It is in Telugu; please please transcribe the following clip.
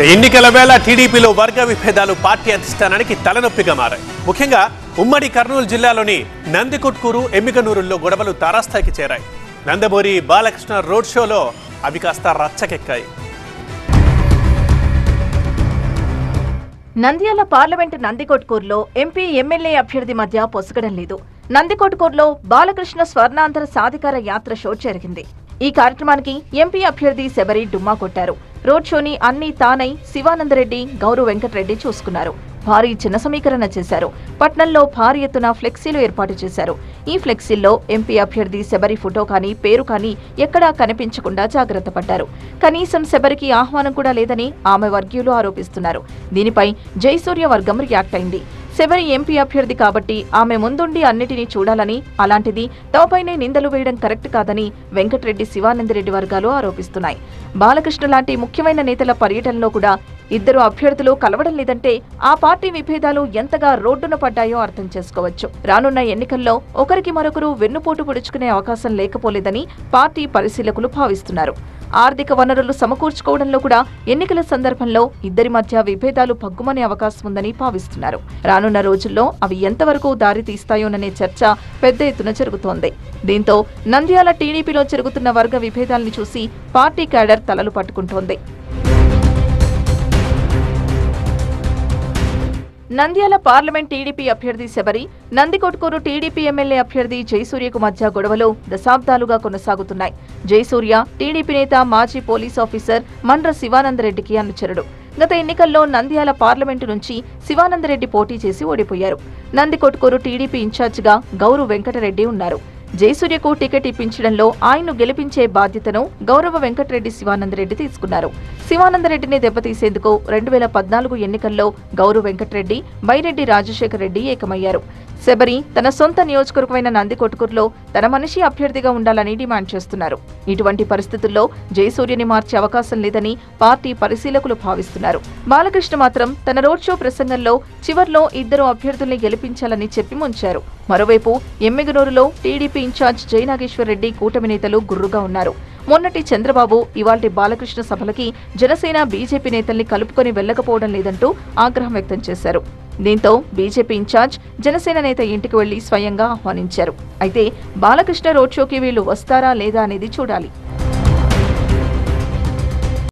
ఎన్నికల వేళ టీడీపీలో వర్గ విభేదాలు పార్టీ అధిష్టానానికి తలనొప్పిగా మారాయి. ముఖ్యంగా ఉమ్మడి కర్నూలు జిల్లాలోని నందికొట్కూరు ఎమ్మికనూరుల్లో గొడవలు తారాస్థాయికి చేరాయి. నందమూరి బాలకృష్ణ రోడ్ షోలో అవి కాస్త రచ్చకెక్కాయి. నంద్యాల పార్లమెంటు నందికొట్కూరులో ఎంపీ ఎమ్మెల్యే అభ్యర్థి మధ్య పొసగడం లేదు. నందికొట్కూరులో బాలకృష్ణ స్వర్ణాంధ్ర సాధికార యాత్ర షో జరిగింది. ఈ కార్యక్రమానికి ఎంపీ అభ్యర్థి శబరి డుమ్మా కొట్టారు. రోడ్ షోని అన్ని తానై శివానందరెడ్డి గౌరవ్ వెంకటరెడ్డి చూసుకున్నారు. భారీ చిన్న సమీకరణ చేశారు. పట్నంలో భారీ ఎత్తున ఫ్లెక్సీలు ఏర్పాటు చేశారు. ఈ ఫ్లెక్సీల్లో ఎంపీ అభ్యర్థి శబరి ఫోటో కానీ పేరు కానీ ఎక్కడా కనిపించకుండా జాగ్రత్త పడ్డారు. కనీసం శబరికి ఆహ్వానం కూడా లేదని ఆమె వర్గీయులు ఆరోపిస్తున్నారు. దీనిపై జయసూర్య వర్గం రియాక్ట్ అయింది. శబరి ఎంపీ అభ్యర్థి కాబట్టి ఆమె ముందుండి అన్నిటినీ చూడాలని అలాంటిది తమపైనే నిందలు వేయడం కరెక్ట్ కాదని వెంకటరెడ్డి శివానందరెడ్డి వర్గాలు ఆరోపిస్తున్నాయి. బాలకృష్ణ లాంటి ముఖ్యమైన నేతల పర్యటనలో కూడా ఇద్దరు అభ్యర్థులు కలవడం లేదంటే ఆ పార్టీ విభేదాలు ఎంతగా రోడ్డున పడ్డాయో అర్థం చేసుకోవచ్చు. రానున్న ఎన్నికల్లో ఒకరికి మరొకరు వెన్నుపోటు పొడుచుకునే అవకాశం లేకపోలేదని పార్టీ పరిశీలకులు భావిస్తున్నారు. ఆర్థిక వనరులు సమకూర్చుకోవడంలో కూడా ఎన్నికల సందర్భంలో ఇద్దరి మధ్య విభేదాలు పగ్గుమనే అవకాశం ఉందని భావిస్తున్నారు. రానున్న రోజుల్లో అవి ఎంతవరకు దారి తీస్తాయోననే చర్చ పెద్ద ఎత్తున జరుగుతోంది. దీంతో నంద్యాల టీడీపీలో జరుగుతున్న వర్గ విభేదాల్ని చూసి పార్టీ క్యాడర్ తలలు పట్టుకుంటోంది. నంద్యాల పార్లమెంట్ టీడీపీ అభ్యర్థి శబరి నందికొట్కూరు టీడీపీ ఎమ్మెల్యే అభ్యర్థి జయసూర్యకు మధ్య గొడవలు దశాబ్దాలుగా కొనసాగుతున్నాయి. జయసూర్య టీడీపీ నేత మాజీ పోలీస్ ఆఫీసర్ మండ్ర శివానందరెడ్డికి అనుచరుడు. గత ఎన్నికల్లో నంద్యాల పార్లమెంటు నుంచి శివానందరెడ్డి పోటీ చేసి ఓడిపోయారు. నందికొట్కూరు టీడీపీ ఇన్ఛార్జిగా గౌరు వెంకటరెడ్డి ఉన్నారు. జయసూర్యకు టికెట్ ఇప్పించడంలో ఆయన్ను గెలిపించే బాధ్యతను గౌరవ వెంకటరెడ్డి శివానందరెడ్డి తీసుకున్నారు. శివానందరెడ్డిని దెబ్బతీసేందుకు రెండు వేల పద్నాలుగు ఎన్నికల్లో గౌరవ వెంకటరెడ్డి బైరెడ్డి రాజశేఖర రెడ్డి ఏకమయ్యారు. శబరి తన సొంత నియోజకవర్గమైన నందికొట్కూరులో తన మనిషి అభ్యర్థిగా ఉండాలని డిమాండ్ చేస్తున్నారు. ఇటువంటి పరిస్థితుల్లో జయసూర్యని మార్చే అవకాశం లేదని పార్టీ పరిశీలకులు భావిస్తున్నారు. బాలకృష్ణ మాత్రం తన రోడ్ షో ప్రసంగంలో చివర్లో ఇద్దరు అభ్యర్థుల్ని గెలిపించాలని చెప్పి ముంచారు. మరోవైపు ఎమ్మిగనూరులో టీడీపీ ఇన్ఛార్జ్ జయనాగేశ్వర్ రెడ్డి కూటమి నేతలు గుర్రుగా ఉన్నారు. మొన్నటి చంద్రబాబు ఇవాల్టి బాలకృష్ణ సభలకి జనసేన బీజేపీ నేతల్ని కలుపుకొని వెళ్ళకపోవడం లేదంటూ ఆగ్రహం వ్యక్తం చేశారు. దీంతో బీజేపీ ఇన్ఛార్జ్ జనసేన నేత ఇంటికి వెళ్ళి స్వయంగా ఆహ్వానించారు. అయితే బాలకృష్ణ రోడ్ షోకి వీళ్ళు వస్తారా లేదా అనేది చూడాలి.